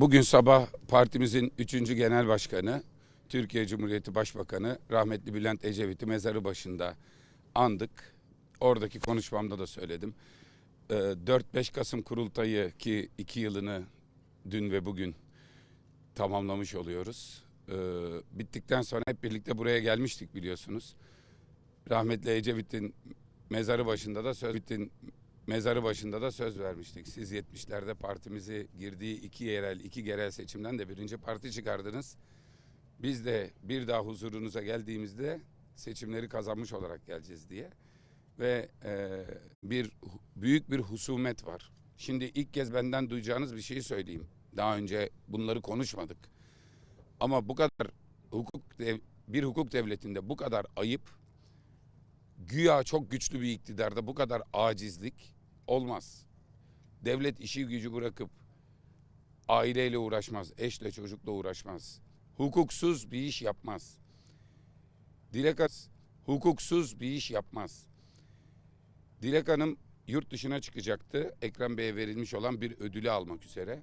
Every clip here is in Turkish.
Bugün sabah partimizin 3. genel başkanı, Türkiye Cumhuriyeti Başbakanı rahmetli Bülent Ecevit'i mezarı başında andık. Oradaki konuşmamda da söyledim. Ee, 4-5 Kasım kurultayı ki 2 yılını dün ve bugün tamamlamış oluyoruz. Ee, bittikten sonra hep birlikte buraya gelmiştik biliyorsunuz. Rahmetli Ecevit'in mezarı başında da söz Ecevit'in mezarı başında da söz vermiştik. Siz 70'lerde partimizi girdiği iki yerel, iki genel seçimden de birinci parti çıkardınız. Biz de bir daha huzurunuza geldiğimizde seçimleri kazanmış olarak geleceğiz diye. Ve e, bir büyük bir husumet var. Şimdi ilk kez benden duyacağınız bir şeyi söyleyeyim. Daha önce bunları konuşmadık. Ama bu kadar hukuk dev- bir hukuk devletinde bu kadar ayıp, güya çok güçlü bir iktidarda bu kadar acizlik olmaz. Devlet işi gücü bırakıp aileyle uğraşmaz, eşle çocukla uğraşmaz. Hukuksuz bir iş yapmaz. Dilek Hanım hukuksuz bir iş yapmaz. Dilek Hanım yurt dışına çıkacaktı. Ekrem Bey'e verilmiş olan bir ödülü almak üzere.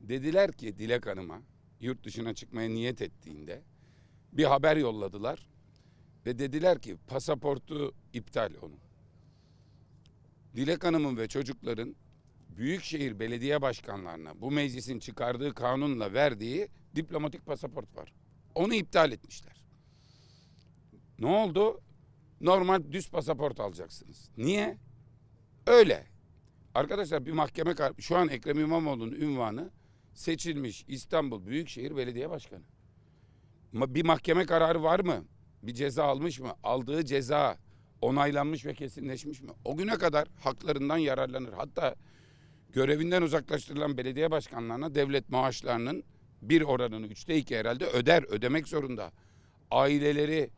Dediler ki Dilek Hanım'a yurt dışına çıkmaya niyet ettiğinde bir haber yolladılar. Ve dediler ki pasaportu iptal onun. Dilek Hanım'ın ve çocukların Büyükşehir Belediye Başkanlarına bu meclisin çıkardığı kanunla verdiği diplomatik pasaport var. Onu iptal etmişler. Ne oldu? Normal düz pasaport alacaksınız. Niye? Öyle. Arkadaşlar bir mahkeme şu an Ekrem İmamoğlu'nun ünvanı seçilmiş İstanbul Büyükşehir Belediye Başkanı. Bir mahkeme kararı var mı? Bir ceza almış mı? Aldığı ceza onaylanmış ve kesinleşmiş mi? O güne kadar haklarından yararlanır. Hatta görevinden uzaklaştırılan belediye başkanlarına devlet maaşlarının bir oranını üçte iki herhalde öder, ödemek zorunda. Aileleri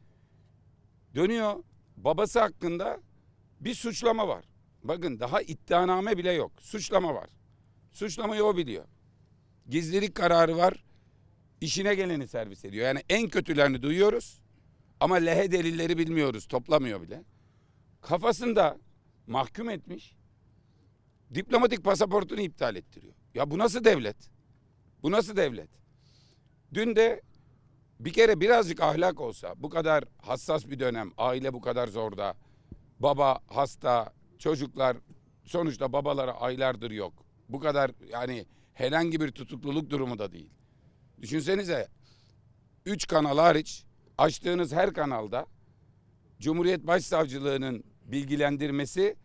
dönüyor. Babası hakkında bir suçlama var. Bakın daha iddianame bile yok. Suçlama var. Suçlamayı o biliyor. Gizlilik kararı var. İşine geleni servis ediyor. Yani en kötülerini duyuyoruz. Ama lehe delilleri bilmiyoruz. Toplamıyor bile. Kafasında mahkum etmiş. Diplomatik pasaportunu iptal ettiriyor. Ya bu nasıl devlet? Bu nasıl devlet? Dün de bir kere birazcık ahlak olsa bu kadar hassas bir dönem aile bu kadar zorda baba hasta çocuklar sonuçta babalara aylardır yok bu kadar yani herhangi bir tutukluluk durumu da değil düşünsenize üç kanal hariç açtığınız her kanalda Cumhuriyet Başsavcılığı'nın bilgilendirmesi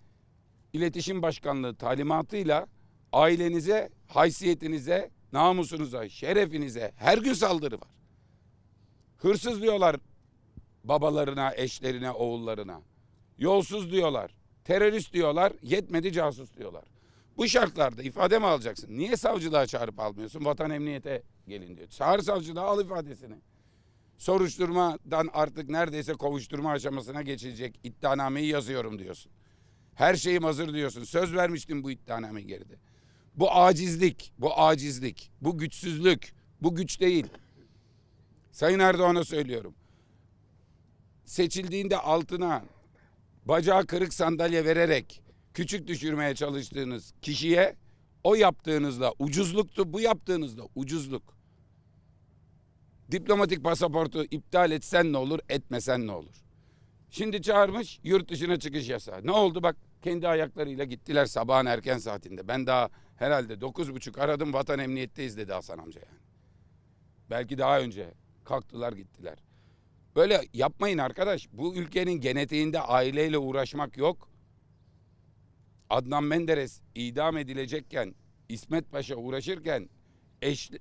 iletişim başkanlığı talimatıyla ailenize haysiyetinize namusunuza şerefinize her gün saldırı var. Hırsız diyorlar babalarına, eşlerine, oğullarına. Yolsuz diyorlar. Terörist diyorlar. Yetmedi casus diyorlar. Bu şartlarda ifade mi alacaksın? Niye savcılığa çağırıp almıyorsun? Vatan emniyete gelin diyor. Çağır savcılığa al ifadesini. Soruşturmadan artık neredeyse kovuşturma aşamasına geçilecek iddianameyi yazıyorum diyorsun. Her şeyim hazır diyorsun. Söz vermiştim bu iddianame geride. Bu acizlik, bu acizlik, bu güçsüzlük, bu güç değil. Sayın Erdoğan'a söylüyorum. Seçildiğinde altına bacağı kırık sandalye vererek küçük düşürmeye çalıştığınız kişiye o yaptığınızda ucuzluktu, bu yaptığınızda ucuzluk. Diplomatik pasaportu iptal etsen ne olur, etmesen ne olur? Şimdi çağırmış yurt dışına çıkış yasağı. Ne oldu bak kendi ayaklarıyla gittiler sabahın erken saatinde. Ben daha herhalde dokuz buçuk aradım vatan emniyetteyiz dedi Hasan amca yani. Belki daha önce kalktılar gittiler. Böyle yapmayın arkadaş. Bu ülkenin genetiğinde aileyle uğraşmak yok. Adnan Menderes idam edilecekken İsmet Paşa uğraşırken eş,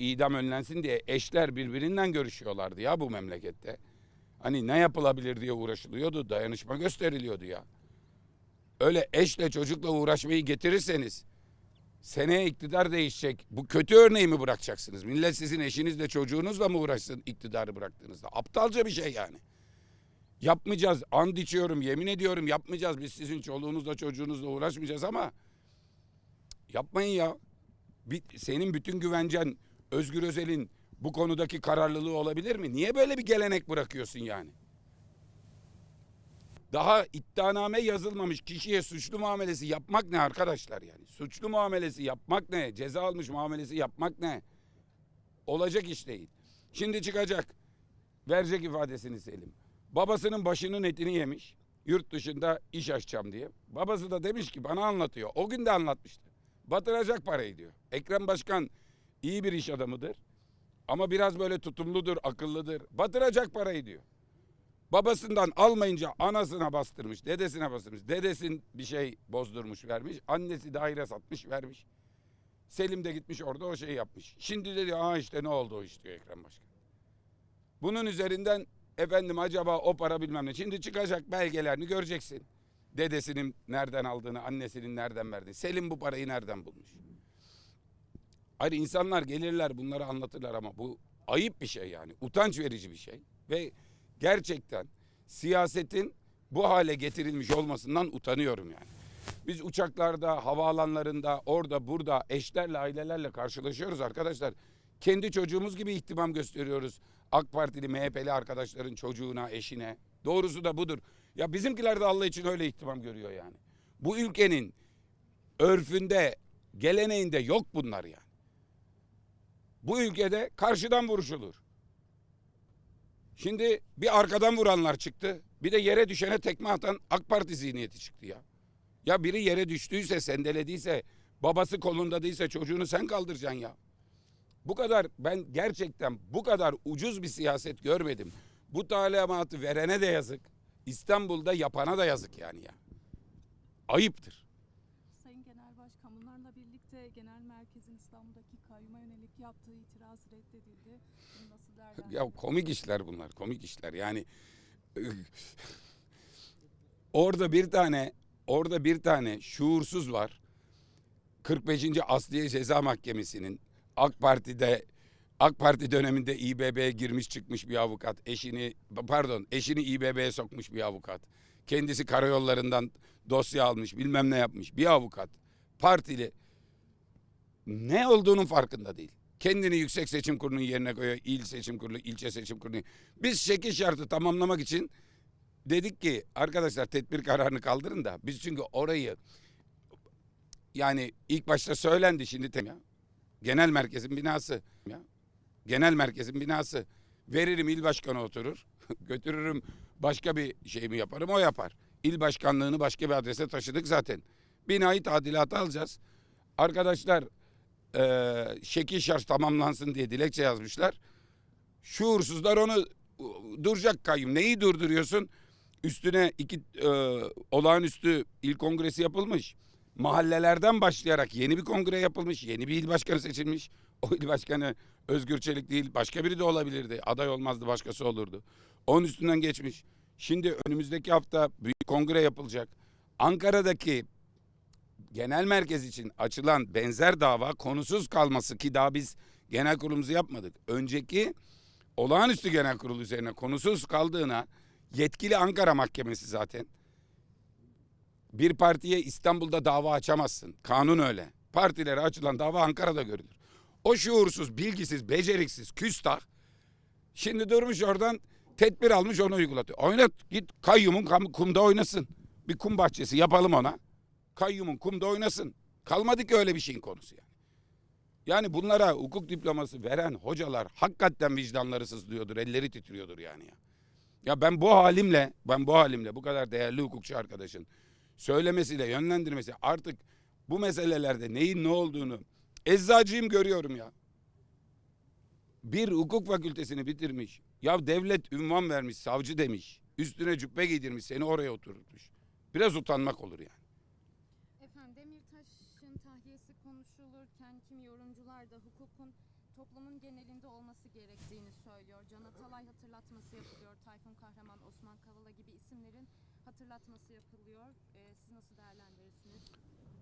idam önlensin diye eşler birbirinden görüşüyorlardı ya bu memlekette. Hani ne yapılabilir diye uğraşılıyordu, dayanışma gösteriliyordu ya. Öyle eşle çocukla uğraşmayı getirirseniz seneye iktidar değişecek. Bu kötü örneği mi bırakacaksınız? Millet sizin eşinizle çocuğunuzla mı uğraşsın iktidarı bıraktığınızda? Aptalca bir şey yani. Yapmayacağız. And içiyorum, yemin ediyorum yapmayacağız. Biz sizin çoluğunuzla çocuğunuzla uğraşmayacağız ama yapmayın ya. Bir, senin bütün güvencen Özgür Özel'in bu konudaki kararlılığı olabilir mi? Niye böyle bir gelenek bırakıyorsun yani? Daha iddianame yazılmamış kişiye suçlu muamelesi yapmak ne arkadaşlar yani? Suçlu muamelesi yapmak ne? Ceza almış muamelesi yapmak ne? Olacak iş değil. Şimdi çıkacak. Verecek ifadesini Selim. Babasının başının etini yemiş. Yurt dışında iş açacağım diye. Babası da demiş ki bana anlatıyor. O gün de anlatmıştı. Batıracak parayı diyor. Ekrem Başkan iyi bir iş adamıdır. Ama biraz böyle tutumludur, akıllıdır. Batıracak parayı diyor. Babasından almayınca anasına bastırmış, dedesine bastırmış. Dedesin bir şey bozdurmuş vermiş. Annesi daire satmış vermiş. Selim de gitmiş orada o şeyi yapmış. Şimdi de diyor aa işte ne oldu o iş diyor Ekrem Başkan. Bunun üzerinden efendim acaba o para bilmem ne. Şimdi çıkacak belgelerini göreceksin. Dedesinin nereden aldığını, annesinin nereden verdiğini. Selim bu parayı nereden bulmuş? Hayır insanlar gelirler bunları anlatırlar ama bu ayıp bir şey yani. Utanç verici bir şey. Ve gerçekten siyasetin bu hale getirilmiş olmasından utanıyorum yani. Biz uçaklarda, havaalanlarında, orada, burada eşlerle, ailelerle karşılaşıyoruz arkadaşlar. Kendi çocuğumuz gibi ihtimam gösteriyoruz. AK Partili, MHP'li arkadaşların çocuğuna, eşine. Doğrusu da budur. Ya bizimkiler de Allah için öyle ihtimam görüyor yani. Bu ülkenin örfünde, geleneğinde yok bunlar yani. Bu ülkede karşıdan vuruşulur. Şimdi bir arkadan vuranlar çıktı. Bir de yere düşene tekme atan AK Parti zihniyeti çıktı ya. Ya biri yere düştüyse, sendelediyse, babası kolunda değilse çocuğunu sen kaldıracaksın ya. Bu kadar ben gerçekten bu kadar ucuz bir siyaset görmedim. Bu talimatı verene de yazık. İstanbul'da yapana da yazık yani ya. Ayıptır. Sayın Genel Başkan bunlarla birlikte genel merkezin İstanbul'daki kayyuma yönelik yaptığı itiraz reddedildi. Bunu nasıl değerlendiriyorsunuz? Ya komik işler bunlar, komik işler. Yani orada bir tane, orada bir tane şuursuz var. 45. Asliye Ceza Mahkemesi'nin AK Parti'de AK Parti döneminde İBB'ye girmiş çıkmış bir avukat. Eşini pardon, eşini İBB'ye sokmuş bir avukat. Kendisi karayollarından dosya almış, bilmem ne yapmış bir avukat. Partili ne olduğunun farkında değil. Kendini Yüksek Seçim Kurulu'nun yerine koyuyor. İl Seçim Kurulu, ilçe seçim kurulu. Biz şekil şartı tamamlamak için dedik ki arkadaşlar tedbir kararını kaldırın da biz çünkü orayı yani ilk başta söylendi şimdi ya. Genel merkezin binası ya. Genel merkezin binası. Veririm il başkanı oturur. Götürürüm başka bir şey mi yaparım o yapar. İl başkanlığını başka bir adrese taşıdık zaten. Binayı tadilata alacağız. Arkadaşlar eee şekil şarj tamamlansın diye dilekçe yazmışlar. Şuursuzlar onu e, duracak kayyum. Neyi durduruyorsun? Üstüne iki e, olağanüstü il kongresi yapılmış. Mahallelerden başlayarak yeni bir kongre yapılmış. Yeni bir il başkanı seçilmiş. O il başkanı Özgür Çelik değil başka biri de olabilirdi. Aday olmazdı başkası olurdu. Onun üstünden geçmiş. Şimdi önümüzdeki hafta büyük kongre yapılacak. Ankara'daki genel merkez için açılan benzer dava konusuz kalması ki daha biz genel kurulumuzu yapmadık. Önceki olağanüstü genel kurulu üzerine konusuz kaldığına yetkili Ankara Mahkemesi zaten. Bir partiye İstanbul'da dava açamazsın. Kanun öyle. Partilere açılan dava Ankara'da görülür. O şuursuz, bilgisiz, beceriksiz, küstah şimdi durmuş oradan tedbir almış onu uygulatıyor. Oynat git kayyumun kumda oynasın. Bir kum bahçesi yapalım ona. Kayyumun kumda oynasın. Kalmadı ki öyle bir şeyin konusu yani. Yani bunlara hukuk diploması veren hocalar hakikaten vicdanları sızlıyordur, elleri titriyordur yani ya. Ya ben bu halimle, ben bu halimle bu kadar değerli hukukçu arkadaşın söylemesiyle, yönlendirmesi artık bu meselelerde neyin ne olduğunu eczacıyım görüyorum ya. Bir hukuk fakültesini bitirmiş. Ya devlet ünvan vermiş, savcı demiş. Üstüne cübbe giydirmiş, seni oraya oturtmuş. Biraz utanmak olur yani. Toplumun genelinde olması gerektiğini söylüyor. Can Atalay hatırlatması yapılıyor. Tayfun Kahraman, Osman Kavala gibi isimlerin hatırlatması yapılıyor. Ee, siz nasıl değerlendirirsiniz?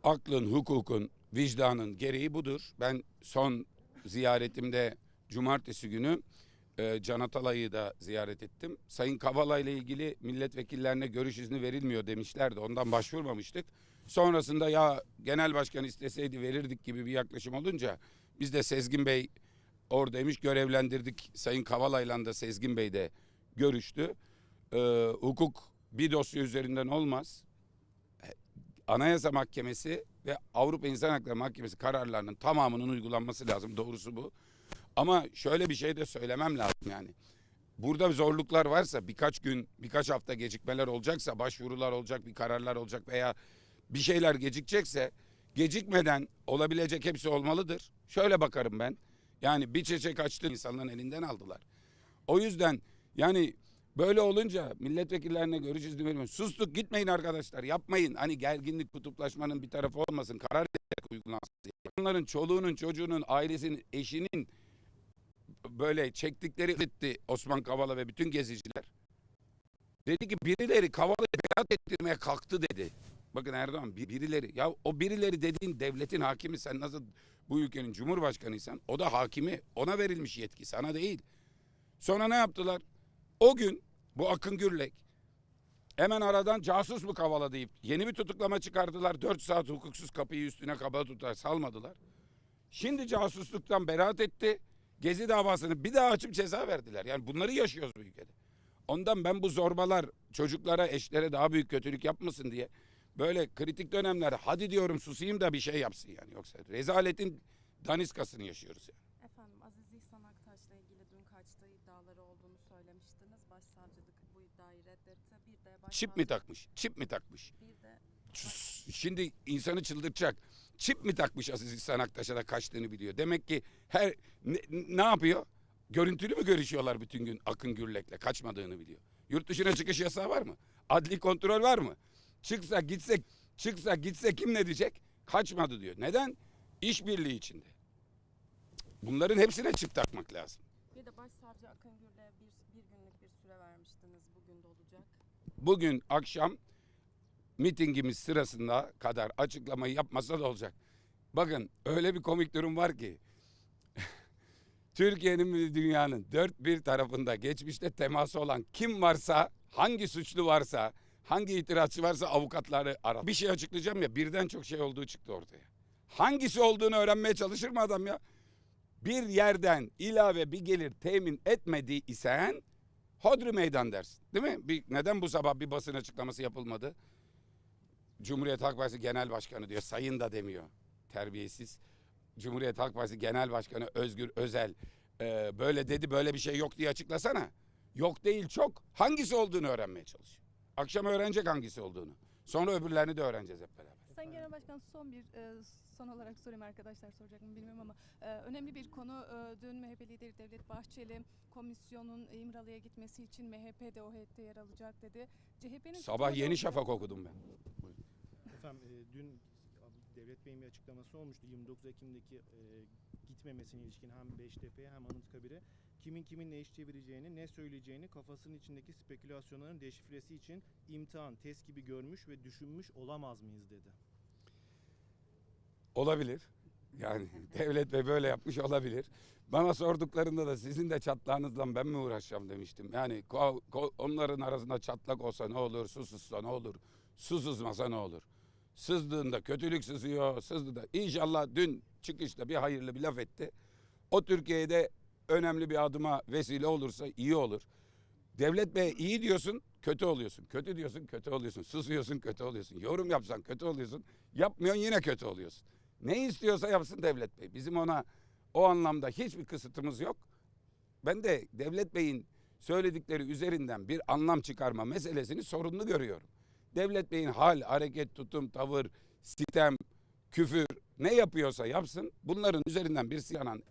aklın, hukukun, vicdanın gereği budur. Ben son ziyaretimde cumartesi günü e, Can Atalay'ı da ziyaret ettim. Sayın Kavala ile ilgili milletvekillerine görüş izni verilmiyor demişlerdi. Ondan başvurmamıştık. Sonrasında ya genel başkan isteseydi verirdik gibi bir yaklaşım olunca biz de Sezgin Bey oradaymış görevlendirdik. Sayın Kavala'yla da Sezgin Bey de görüştü. E, hukuk bir dosya üzerinden olmaz. E, Anayasa Mahkemesi ve Avrupa İnsan Hakları Mahkemesi kararlarının tamamının uygulanması lazım. Doğrusu bu. Ama şöyle bir şey de söylemem lazım yani. Burada zorluklar varsa birkaç gün, birkaç hafta gecikmeler olacaksa, başvurular olacak, bir kararlar olacak veya bir şeyler gecikecekse gecikmeden olabilecek hepsi olmalıdır. Şöyle bakarım ben. Yani bir çiçek açtı insanların elinden aldılar. O yüzden yani böyle olunca milletvekillerine görüşürüz demiyorum. Sustuk gitmeyin arkadaşlar yapmayın. Hani gerginlik kutuplaşmanın bir tarafı olmasın. Karar uygulansın. Onların çoluğunun çocuğunun ailesinin eşinin böyle çektikleri etti Osman Kavala ve bütün geziciler. Dedi ki birileri Kavala'yı beraat ettirmeye kalktı dedi. Bakın Erdoğan bir- birileri ya o birileri dediğin devletin hakimi sen nasıl bu ülkenin cumhurbaşkanıysan o da hakimi ona verilmiş yetki sana değil. Sonra ne yaptılar? O gün bu Akın Gürlek hemen aradan casus mu Kavala deyip yeni bir tutuklama çıkardılar. 4 saat hukuksuz kapıyı üstüne kapalı tutar salmadılar. Şimdi casusluktan beraat etti. Gezi davasını bir daha açıp ceza verdiler. Yani bunları yaşıyoruz bu ülkede. Ondan ben bu zorbalar çocuklara, eşlere daha büyük kötülük yapmasın diye böyle kritik dönemler hadi diyorum susayım da bir şey yapsın yani. Yoksa rezaletin daniskasını yaşıyoruz yani. Efendim Aziz İhsan Aktaş'la ilgili dün kaçtığı iddiaları olduğunu söylemiştiniz. Başsavcılık bu iddiayı reddetti. Bir de Çip mi başsavcılık- takmış? Çip mi takmış? Bir de Şimdi insanı çıldırtacak. Çip mi takmış Aziz İhsan Aktaş'a da kaçtığını biliyor. Demek ki her ne, ne yapıyor? Görüntülü mü görüşüyorlar bütün gün Akın Gürlek'le kaçmadığını biliyor. Yurt dışına çıkış yasağı var mı? Adli kontrol var mı? Çıksa gitse çıksa gitse kim ne diyecek? Kaçmadı diyor. Neden? İşbirliği içinde. Bunların hepsine çip takmak lazım. bir de başsavcı Akın Gür'le bir, bir günlük bir süre vermiştiniz. Bugün de olacak. bugün akşam mitingimiz sırasında kadar açıklamayı yapmasa da olacak. Bakın öyle bir komik durum var ki Türkiye'nin ve dünyanın dört bir tarafında geçmişte teması olan kim varsa hangi suçlu varsa hangi itirazçı varsa avukatları arar. Bir şey açıklayacağım ya birden çok şey olduğu çıktı ortaya. Hangisi olduğunu öğrenmeye çalışır mı adam ya? Bir yerden ilave bir gelir temin etmediysen Hodri meydan dersin. Değil mi? Bir, neden bu sabah bir basın açıklaması yapılmadı? Cumhuriyet Halk Partisi Genel Başkanı diyor. Sayın da demiyor. Terbiyesiz. Cumhuriyet Halk Partisi Genel Başkanı Özgür Özel e, böyle dedi böyle bir şey yok diye açıklasana. Yok değil çok. Hangisi olduğunu öğrenmeye çalış. Akşam öğrenecek hangisi olduğunu. Sonra öbürlerini de öğreneceğiz hep beraber. Sayın Genel Başkan son bir e, son olarak sorayım arkadaşlar soracak mı bilmiyorum ama e, önemli bir konu e, dün MHP lideri Devlet Bahçeli komisyonun İmralı'ya gitmesi için MHP de o heyette yer alacak dedi. CHP'nin Sabah Yeni Şafak okudum ben. Efendim e, dün Devlet Bey'in bir açıklaması olmuştu. 29 Ekim'deki e, gitmemesine ilişkin hem Beştepe'ye hem Anıtkabir'e kimin kimin ne iş çevireceğini, ne söyleyeceğini kafasının içindeki spekülasyonların deşifresi için imtihan, test gibi görmüş ve düşünmüş olamaz mıyız dedi. Olabilir. Yani devlet bey böyle yapmış olabilir. Bana sorduklarında da sizin de çatlağınızla ben mi uğraşacağım demiştim. Yani onların arasında çatlak olsa ne olur, su sızsa ne olur, su sızmasa ne olur. Sızdığında kötülük sızıyor, sızdığında. İnşallah dün çıkışta bir hayırlı bir laf etti. O Türkiye'de önemli bir adıma vesile olursa iyi olur. Devlet bey iyi diyorsun, kötü oluyorsun. Kötü diyorsun, kötü oluyorsun. Susuyorsun, kötü oluyorsun. Yorum yapsan kötü oluyorsun. Yapmıyorsun yine kötü oluyorsun. Ne istiyorsa yapsın devlet bey. Bizim ona o anlamda hiçbir kısıtımız yok. Ben de devlet beyin söyledikleri üzerinden bir anlam çıkarma meselesini sorunlu görüyorum. Devlet beyin hal, hareket, tutum, tavır, sitem, küfür ne yapıyorsa yapsın. Bunların üzerinden bir siyanan